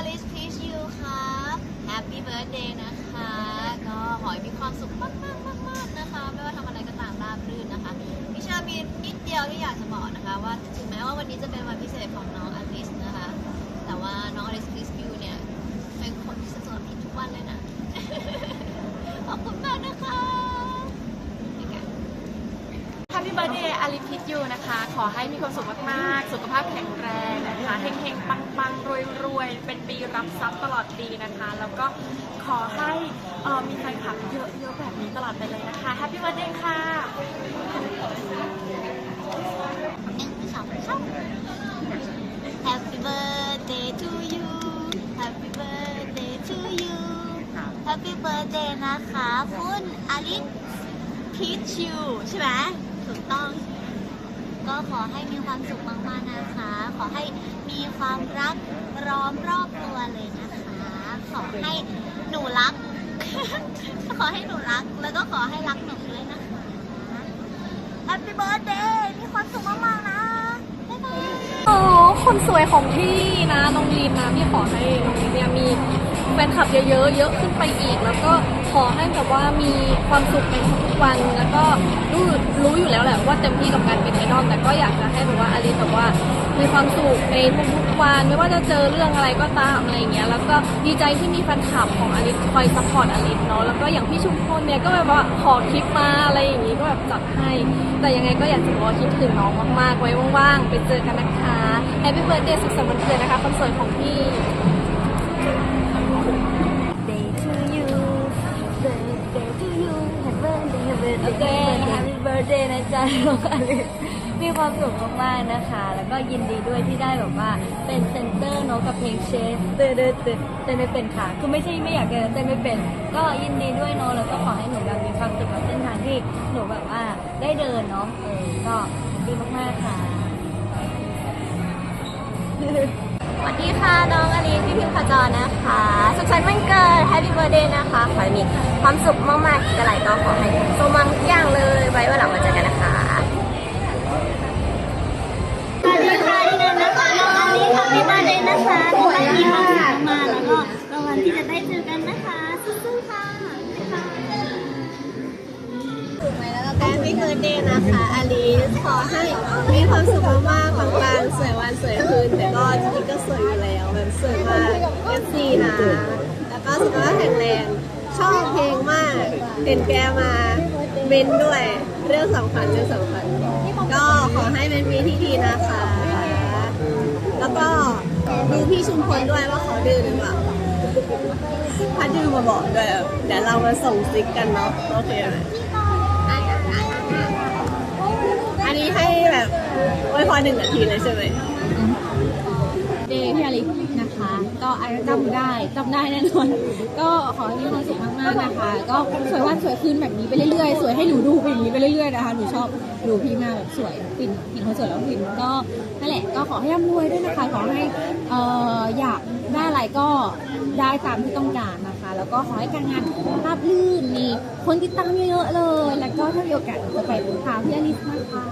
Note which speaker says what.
Speaker 1: อลิสพีชยูครับแฮปปี้เบิร์ดเดย์นะคะ ก็ขอให้มีความสุขมากๆมากๆนะคะ ไม่ว่าทำอะไรก็ตามราบรื่นนะคะพี่ชามีนิดเดียวที่อยากจะบอกนะคะ ว่าถึงแม้ว่าวันนี้จะเป็นวันพิเศษของน้องอลิสนะคะ แต่ว่าน้องอลิสพีชยูเนี่ย เป็นคนที่สนับสนุนพี่ทุกวันเลยนะ ขอบคุณมากนะคะนี่ไง
Speaker 2: h a p p ี b เบิร์ a เดย์อลิพิทยูนะคะ ขอให้มีความสุขมาก ๆ สุขภาพแข็งแรง นะคะเฮงๆ ปังๆ รวยๆ เป็นปีรับทรัพย์ตลอดปีนะคะ แล้วก็ขอให้มีแฟนคลับเยอะๆ แบบนี้ตลอดไปเลยนะคะ h a p p ี b เบิร์ a เดย์ค่ะ
Speaker 1: หนึ่งสองสาม Happy birthday to you Happy birthday to you Happy birthday นะคะคุณอลิสพีชยูใช่ไหมถูกต้อง ก็ขอให้มีความสุขมากๆนะคะ ขอให้ มีความรักร้อมรอบตัวเลยนะคะ ขอให้หนูรัก ขอให้หนูรัก แล้วก็ขอให้รักหนูด้วยนะคะ Happy birthday มีความสุขมากๆนะ บ๊ายบาย
Speaker 2: อ๋อคนสวยของพี่นะน้องลีนนะพี่ขอให้น้องลีนเนี่ยมีแฟนคลับเยอะๆ เยอะขึ้นไปอีก แล้วก็ขอให้แบบว่ามีความสุขในทุกๆวัน แล้วก็รู้รู้อยู่แล้วแหละว่าเต็มที่กับการเป็นไอดอลแต่ก็อยากจะให้แบบว่าอลิสแบบว่า มีความสุขในทุกๆวัน ไม่ว่าจะเจอเรื่องอะไรก็ตามอะไรเงี้ยแล้วก็ดีใจที่มีแฟนคลับของอลิสคอยซัพพอร์ตอลิสเนาะแล้วก็อย่างพี่ชุมพลเนี่ยก็แบบว่าขอคลิปมาอะไรอย่างงี้ก็แบบจัดให้ แต่ยังไงก็อยากจะบอกว่าคิดถึงน้องมากๆไว้ว่างๆไปเจอกันนะคะแฮปปี้เบิร์ดเดย์สุขสันต์วันเกิดนะคะคนสวยของพี่
Speaker 1: Day to you Birthday to you Happy birthday Happy birthday
Speaker 3: Happy Birthday นะจ๊ะน้องอลิส มีความสุขมากๆนะคะ แล้วก็ยินดีด้วยที่ได้แบบว่าเป็นเซนเตอร์เนาะกับเพลงเชสเต้นเต้นเต้นเต้นไม่เป็นค่ะ คือไม่ใช่ไม่อยากเต้นเต้นไม่เป็น ก็ยินดีด้วยเนาะแล้วก็ขอให้หนูแบบมีความสุขกับเส้นทางที่หนูแบบว่าได้เดินเนาะเออก็ดีมากๆค่ะ
Speaker 1: สวัสดีค่ะน้องอลิสพี่พิมพ์ขจรนะคะ สุขสันต์วันเกิด Happy Birthday นะคะ ขอให้มีความสุขมากๆจะไหลก็ขอให้สมหวังทุกอย่างเลยไว้วันหลังมาเจอกันนะคะ จะได้เจอกันนะคะสู้ๆค่ะบ๊ายบายถูกไหมแล้วก็แฮปปี้เบิร์ดเดย์นะคะอลิสขอให้มีความสุขมากๆปังสวยวันสวยคืนแต่ก็จริงก็สวยอยู่แล้วแบบสวยมากเอฟซีนะแล้วก็สุขภาพแข็งแรงชอบเพลงมากเห็นแกมาเมนด้วยเรื่องสำคัญเรื่องสำคัญก็ขอให้เป็นปีที่ดีนะคะ แล้วก็ดูพี่ชุมพลด้วยว่าเขาดื้อหรือเปล่า ถ้าดื้อมาบอกด้วยเดี๋ยวเรามาส่งซิกกันเนาะโอเคไหมอันนี้ให้แบบไว้พอหนึ่งนาทีเลยใช่ไหม
Speaker 2: นะคะ ก็อาจจะจำได้จำได้แน่นอน ก็ขอให้มีความสุขมากๆนะคะ ก็สวยวันสวยคืนแบบนี้ไปเรื่อยๆ สวยให้หนูดูไปอย่างนี้ไปเรื่อยๆนะคะ หนูชอบดูพี่มากแบบสวยฟินเห็นเขาสวยแล้วฟินก็นั่นแหละ ก็ขอให้ร่ำรวยด้วยนะคะ ขอให้เอ่ออยากได้อะไรก็ได้ตามที่ต้องการนะคะ แล้วก็ขอให้การงานราบรื่น มีคนติดตามเยอะๆเลย แล้วก็ถ้ามีโอกาสจะไปพาพี่อลิสนะคะ